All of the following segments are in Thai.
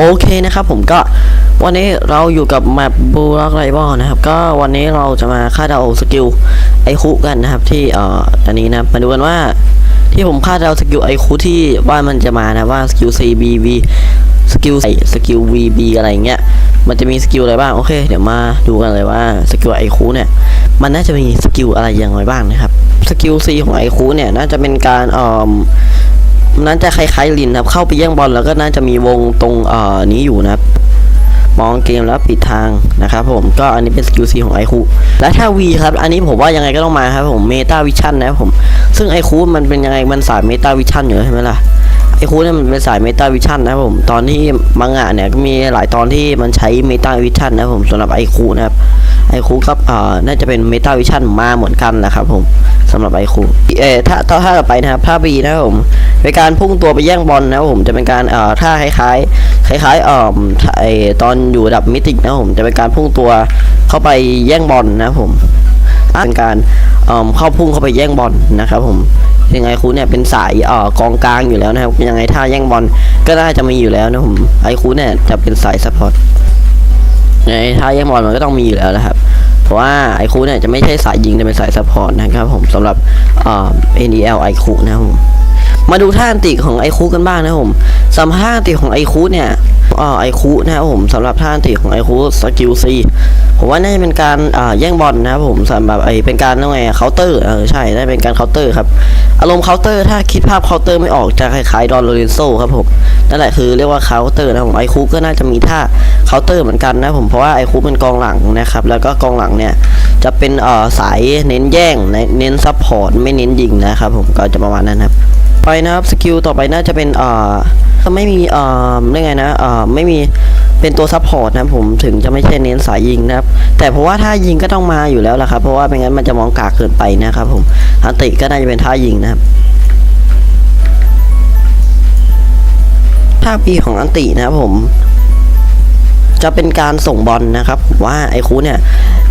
โอเคนะครับผมก็วันนี้เราอยู่กับแมปบูรักไรบอลนะครับ ก็วันนี้เราจะมาคาดเดาสกิลไอคุกันนะครับที่เอ่ออันนี้นะมาดูกันว่าที่ผมคาดเดาสกิลไอคุที่ว่ามันจะมานะว่าสกิล CBV สกิลสกิล VB อะไรอย่างเงี้ยมันจะมีสกิลอะไรบ้างโอเค เดี๋ยวมาดูกันเลยว่าสกิลไอคุเนี่ยมันน่าจะมีสกิลอะไรอย่างไรบ้างนะครับสกิล C ของไอคุเนี่ยน่าจะเป็นการเอ่อ นั้นจะคล้ายๆลินครับ เข้าไปแย่งบอลแล้วก็น่าจะมีวงตรงเอ่อนี้อยู่นะครับ มองเกมแล้วปิดทางนะครับผมก็อันนี้เป็นสกิลซีของไอคูและถ้า V ครับ อันนี้ผมว่ายังไงก็ต้องมาครับผมเมตาวิชั่นนะครับผม ซึ่งไอคูมันเป็นยังไงมันสายเมตาวิชั่นอยู่ใช่ไหมล่ะไอคูเนี่ยมันเป็นสายเมตาวิชั่นนะครับผมตอนที่มังงะเนี่ยก็มีหลายตอนที่มันใช้เมตาวิชั่นนะครับผมสำหรับไอคูนะครับ ไอคูครับเอ่อน่าจะเป็นเมตาวิชั่นมาเหมือนกันแหละครับผมสำหรับไอคูเออถ้าถ้าถ้าต่อไปนะครับถ้าบีนะครับผมเป็นการพุ่งตัวไปแย่งบอลนะครับผมจะเป็นการเอ่อท่าคล้ายๆคล้ายๆเอ่อไอตอนอยู่ดับมิติกนะครับผมจะเป็นการพุ่งตัวเข้าไปแย่งบอลนะครับผมเป็นการเอ่อเข้าพุ่งเข้าไปแย่งบอลนะครับผมยังไงคูเนี่ยเป็นสายเอ่อกองกลางอยู่แล้วนะครับยังไงท่าแย่งบอลก็น่าจะมีอยู่แล้วนะผมไอคูเนี่ยจะเป็นสายซัพพอร์ต ในถ้าแย่งบอลมันก็ต้องมีอยู่แล้วนะครับ เพราะว่าไอคูเนี่ยจะไม่ใช่สายยิงแต่เป็นสายซัพพอร์ตนะครับผมสำหรับเอ่อ NDL ไอคูนะครับผม มาดูท่าอันติของไอคูกันบ้างนะผมสำหรับท่าอันติของไอคูเนี่ยอ่อไอคูนะครับผมสำหรับท่าอันติของไอคูสกิลซีผมว่าน่าจะเป็นการอ่าแย่งบอลนะครับผมสำหรับไอเป็นการยังไงเคาน์เตอร์เออใช่น่าจะเป็นการเคาน์เตอร์ครับอารมณ์เคาน์เตอร์ถ้าคิดภาพเคาน์เตอร์ไม่ออกจะคล้ายๆดอนโลเรนโซครับผมนั่นแหละคือเรียกว่าเคาน์เตอร์นะผมไอคูก็น่าจะมีท่าเคาน์เตอร์เหมือนกันนะผมเพราะว่าไอคูเป็นกองหลังนะครับแล้วก็กองหลังเนี่ยจะเป็นเอ่อสายเน้นแย่งเน้นซัพพอร์ตไม่เน้นยิงนะครับผมก็จะประมาณนั้นครับ ไปนะครับสกิลต่อไปน่าจะเป็นเอ่อถ้าไม่มีเอ่อเรียกไงนะเอ่อไม่มีเป็นตัวซัพพอร์ตนะผมถึงจะไม่ใช่เน้นสายยิงนะครับ แต่เพราะว่าถ้ายิงก็ต้องมาอยู่แล้วล่ะครับ เพราะว่าไม่งั้นมันจะมองกากเกินไปนะครับผมอันติก็น่าจะเป็นท่ายิงนะครับท่าปีของอันตินะครับผม จะเป็นการส่งบอลนะครับว่าไอ้คูเนี่ย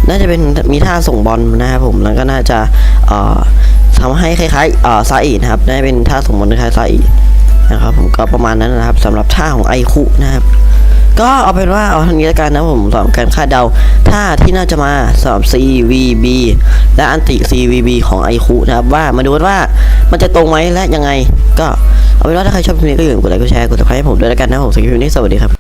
น่าจะเป็นมีท่าส่งบอลนะครับผมแล้วก็น่าจะเอ่อ คล้ายๆเอ่อซาอินะครับน่าจะเป็นท่าส่งบอลคล้ายซาอินะครับผมก็ประมาณนั้นนะครับสำหรับท่าของไอคุนะครับ ก็เอาเป็นว่าเอาทางนี้แล้วกันนะผมสำหรับการคาดเดาท่าที่น่าจะมาสำหรับ CVB และอันติ CVB ของไอคุนะครับว่ามาดูว่ามันจะตรงไหมและยังไง ก็เอาเป็นว่าถ้าใครชอบคลิปนี้ก็อย่าลืมกดไลค์กดแชร์กดติดตามให้ผมด้วยแล้วกันนะผมสวัสดีครับสวัสดีครับ